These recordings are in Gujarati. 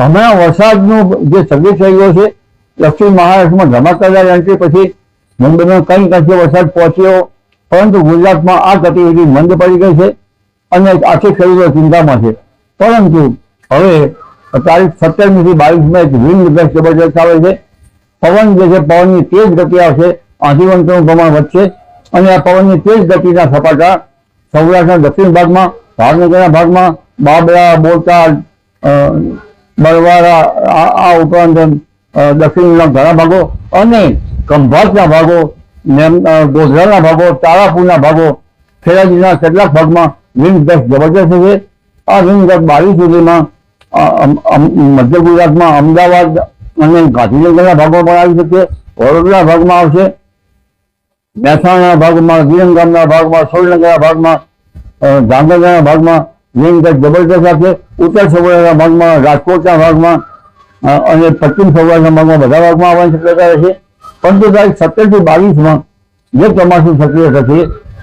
હમણાં વરસાદનું જે સંદેશ થઈ છે, દક્ષિણ મહારાષ્ટ્રમાં ધમાકેદાર એન્ટ્રી પછી મુંબઈમાં કંઈક કચ્છે વરસાદ પહોંચ્યો, પરંતુ ગુજરાતમાં આ ગતિવિધિ મંદ પડી ગઈ છે અને આખી ખેડૂતો ચિંતામાં છે. પરંતુ હવે તારીખ સત્તરમી થી બાવીસમાં એક વિન્ડ ગસ્ટ જબરજસ્ત આવે છે. પવન જે છે, પવનની તેજ ગતિ આવશે આંધીવંતનું પ્રમાણ વધશે અને આ પવનની તેજ ગતિના સપાટા સૌરાષ્ટ્રના દક્ષિણ ભાગમાં, ભાવનગરના ભાગમાં, બાબરા, બોટાદ બરવાડા આ ઉપરાંત દક્ષિણના ઘણા ભાગો અને ખંભાતના ભાગો ગોધરાના ભાગો, તારાપુરના ભાગો, ખેડાજીના કેટલાક ભાગમાં વિન્ડ દસ જબરજસ્ત છે. આ ગસ્ટ બાવીસ સુધીમાં મધ્ય ગુજરાતમાં અમદાવાદ અને ગાંધીનગરના ભાગમાં પણ આવી શકે. વડોદરા ભાગમાં આવશે. મહેસાણા ભાગમાં વિરંગામના ભાગમાં સોલનગરના ભાગમાં જામનગરના ભાગમાં વિંગ જબરદસ્ત આપશે ઉત્તર સૌરાષ્ટ્રના ભાગમાં, રાજકોટના ભાગમાં અને પશ્ચિમ સૌરાષ્ટ્રના ભાગમાં બધા ભાગમાં આવવાની શક્યતા રહેશે પરંતુ તારીખ સત્તરથી બાવીસમાં જે ચોમાસું સક્રિય થશે,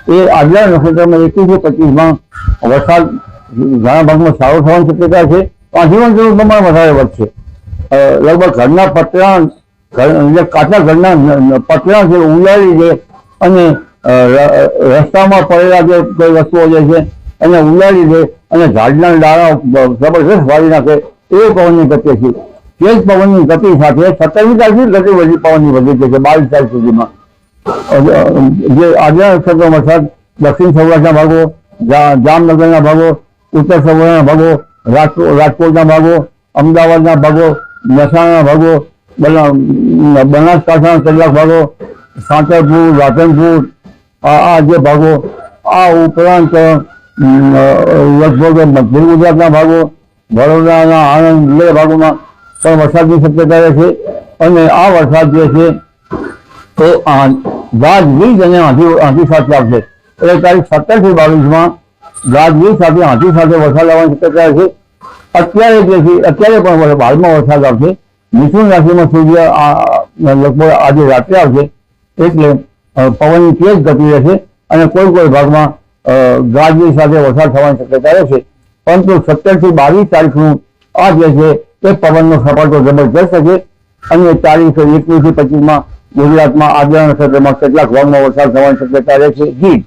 એ આગલા નક્ષત્રમાં એકવીસ પચીસમાં વરસાદ ઘણા ભાગમાં સારો થવાની શક્યતા છે. આજીવનનું પ્રમાણ વધારે વધશે. લગભગ ઘરના પતરા કાચા ઘરના પતરા છે, ઉલાળી છે અને રસ્તામાં પડેલા જે કોઈ વસ્તુઓ જે છે એને ઉડાડી દે અને ઝાડના ડાળા જબરજસ્ત વાળી નાખે એ પવનની ગતિ છે તે જ પવનની ગતિ સાથે સત્તરમી તારીખથી ગતિ વધી, પવનની વધી છે, બાવીસ તારીખ સુધીમાં. જે આગલા નક્ષત્રો વરસાદ, દક્ષિણ સૌરાષ્ટ્રના ભાગો જામનગરના ભાગો, ઉત્તર સૌરાષ્ટ્રના ભાગો રાજકોટ રાજકોટના ભાગો, અમદાવાદના ભાગો, મહેસાણાના ભાગો, બના- બનાસકાંઠાના કેટલાક ભાગો સાંતરપુર રાધનપુર આ જે ભાગો, આ ઉપરાંત લગભગ મધ્ય ગુજરાતના ભાગો, વડોદરાના આણંદ બે ભાગોમાં પણ વરસાદની શક્યતા રહે છે. અને આ વરસાદ જે છે, તો ગાજવીજ અને હાથી હાથી સાથે આવશે. એટલે તારીખ સત્તરથી બાવીસમાં ગાજવીજ સાથે હાથી સાથે વરસાદ આવવાની શક્યતા છે. અત્યારે જે છે, અત્યારે પણ હાલમાં વરસાદ આવશે. મિથુન રાશિમાં સૂર્ય લગભગ આજે રાત્રે આવશે. એટલે પવનની તેજ ગતિ રહેશે. અને કોઈ કોઈ ભાગમાં અ, ગાજવીજ સાથે વરસાદ થવાની શક્યતા રહેશે પરંતુ સત્તરથી બાવીસ તારીખનું આ જે છે તે પવનનો સપાટો જબરજસ્ત છે. અને તારીખ એકવીસથી પચીસમાં ગુજરાતમાં આગળ ક્ષેત્રમાં કેટલાક ભાગમાં વરસાદ થવાની શક્યતા રહેશે જી.